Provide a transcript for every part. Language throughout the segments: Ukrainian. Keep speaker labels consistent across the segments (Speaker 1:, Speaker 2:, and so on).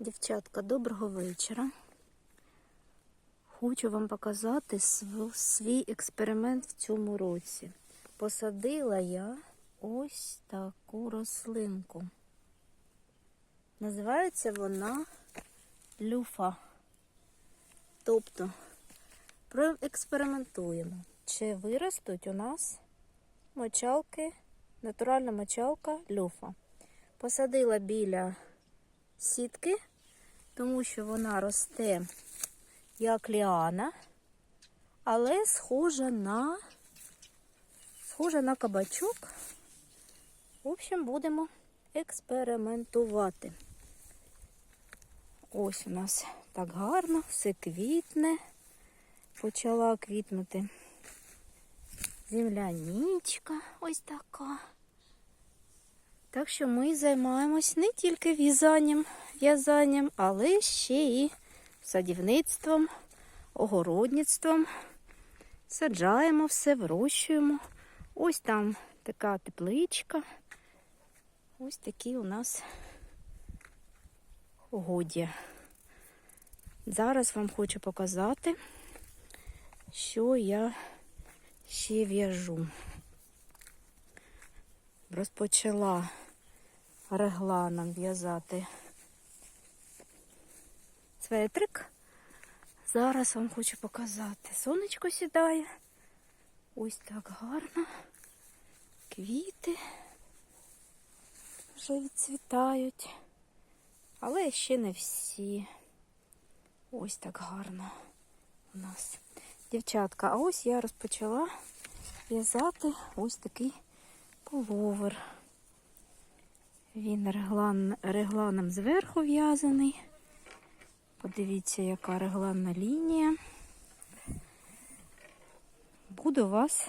Speaker 1: Дівчатка, доброго вечора. Хочу вам показати свій експеримент в цьому році. Посадила я ось таку рослинку. Називається вона люфа. Тобто проекспериментуємо, чи виростуть у нас мочалки, натуральна мочалка люфа. Посадила біля сітки, тому що вона росте як ліана, але схожа на схожа на кабачок. В общем, будемо експериментувати. Ось у нас так гарно, все квітне. Почала квітнути земляничка ось така. Так що ми займаємось не тільки в'язанням, в'язанням, але ще і садівництвом, огородництвом. Саджаємо все, вирощуємо. Ось там така тепличка. Ось такі у нас угоддя. Зараз вам хочу показати, що я ще в'яжу. Розпочала регланом в'язати светрик. Зараз вам хочу показати. Сонечко сідає. Ось так гарно. Квіти вже відцвітають. Але ще не всі. Ось так гарно у нас. Дівчатка, а ось я розпочала в'язати ось такий пуловер. Він реглан, регланом зверху в'язаний. Подивіться, яка регланна лінія. Буду вас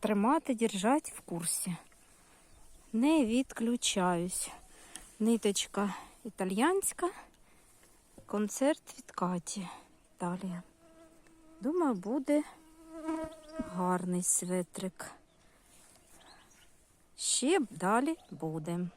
Speaker 1: тримати, держати в курсі. Не відключаюсь. Ниточка італьянська, концерт від Каті. Італія. Думаю, буде гарний светрик. Ще далі буде.